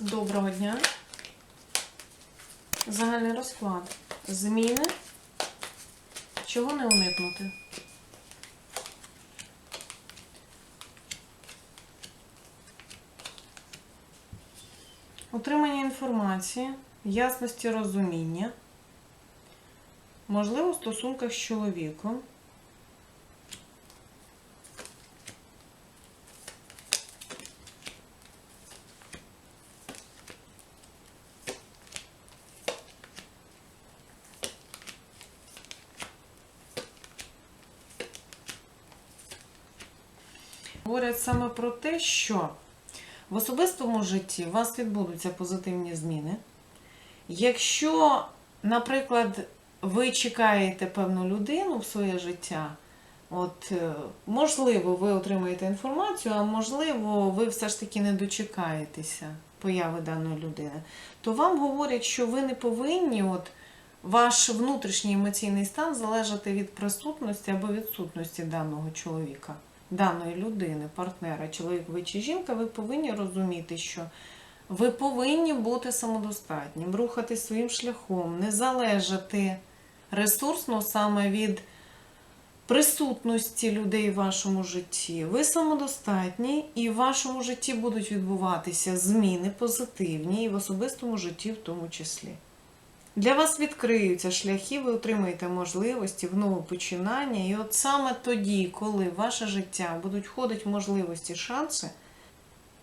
Доброго дня. Загальний розклад. Зміни. Чого не уникнути? Отримання інформації, ясності розуміння, можливо, в стосунках з чоловіком. Говорять саме про те, що в особистому житті у вас відбудуться позитивні зміни. Якщо, наприклад, ви чекаєте певну людину в своє життя, от, е, можливо, ви отримаєте інформацію, а можливо, ви все ж таки не дочекаєтеся появи даної людини, то вам говорять, що ви не повинні, от, ваш внутрішній емоційний стан залежати від присутності або відсутності даного чоловіка даної людини, партнера, чоловік чи жінка, ви повинні розуміти, що ви повинні бути самодостатнім, рухати своїм шляхом, не залежати ресурсно саме від присутності людей в вашому житті. Ви самодостатні, і в вашому житті будуть відбуватися зміни позитивні, і в особистому житті в тому числі. Для вас відкриються шляхи, ви отримаєте можливості в нове починання. І от саме тоді, коли ваше життя будуть входити можливості, шанси,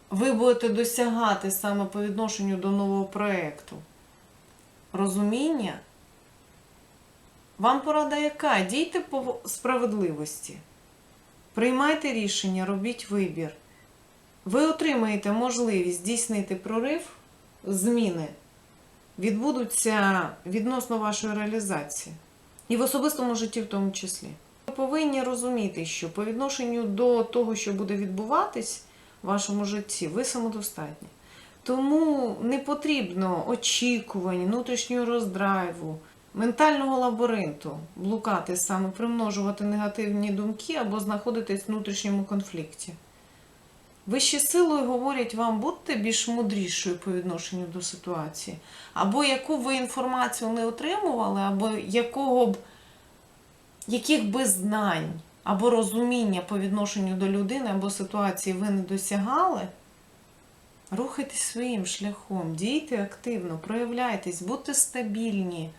ви будете досягати саме по відношенню до нового проєкту розуміння. Вам порада яка? Дійте по справедливості. Приймайте рішення, робіть вибір. Ви отримаєте можливість здійснити прорив, зміни відбудуться відносно вашої реалізації. І в особистому житті в тому числі. Ви повинні розуміти, що по відношенню до того, що буде відбуватись в вашому житті, ви самодостатні. Тому не потрібно очікувань, внутрішнього роздрайву, ментального лабіринту блукати саме, примножувати негативні думки або знаходитись в внутрішньому конфлікті. Вищі силою говорять вам, будьте більш мудрішою по відношенню до ситуації. Або яку ви інформацію не отримували, або якого б, яких би знань або розуміння по відношенню до людини або ситуації ви не досягали, рухайтесь своїм шляхом, дійте активно, проявляйтесь, будьте стабільні.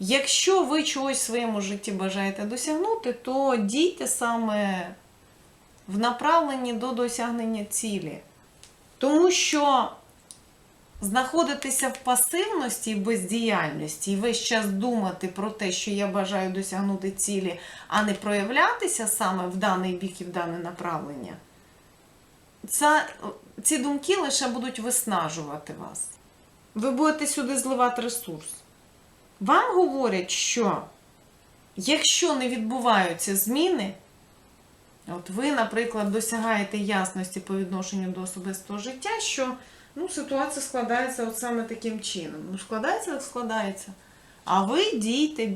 Якщо ви чогось в своєму житті бажаєте досягнути, то дійте саме в направленні до досягнення цілі. Тому що знаходитися в пасивності і бездіяльності і весь час думати про те, що я бажаю досягнути цілі, а не проявлятися саме в даний бік і в дане направлення, це, ці думки лише будуть виснажувати вас. Ви будете сюди зливати ресурс. Вам говорять, що якщо не відбуваються зміни, От ви, наприклад, досягаєте ясності по відношенню до особистого життя, що ну, ситуація складається от саме таким чином. Ну, складається, як складається. А ви дійте,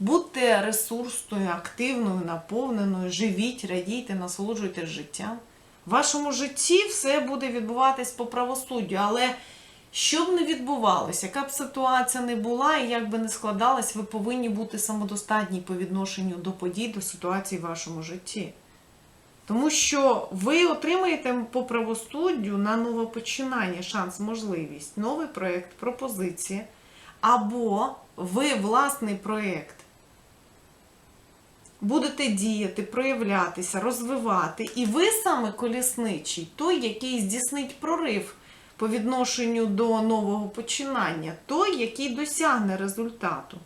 будьте ресурсною, активною, наповненою, живіть, радійте, насолоджуйтесь життям. В вашому житті все буде відбуватись по правосуддю, але що б не відбувалося, яка б ситуація не була і як би не складалась, ви повинні бути самодостатні по відношенню до подій, до ситуації в вашому житті. Тому що ви отримаєте по правосуддю на нове починання шанс, можливість, новий проєкт, пропозиція, або ви власний проєкт будете діяти, проявлятися, розвивати, і ви саме колісничий, той, який здійснить прорив по відношенню до нового починання, той, який досягне результату.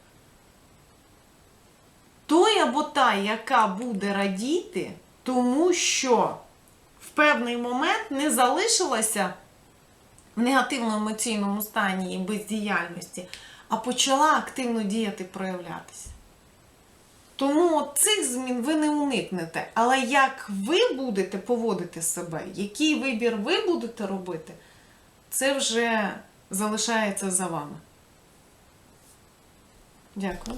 Той або та, яка буде радіти. Тому що в певний момент не залишилася в негативному емоційному стані і бездіяльності, а почала активно діяти, проявлятися. Тому цих змін ви не уникнете. Але як ви будете поводити себе, який вибір ви будете робити, це вже залишається за вами. Дякую.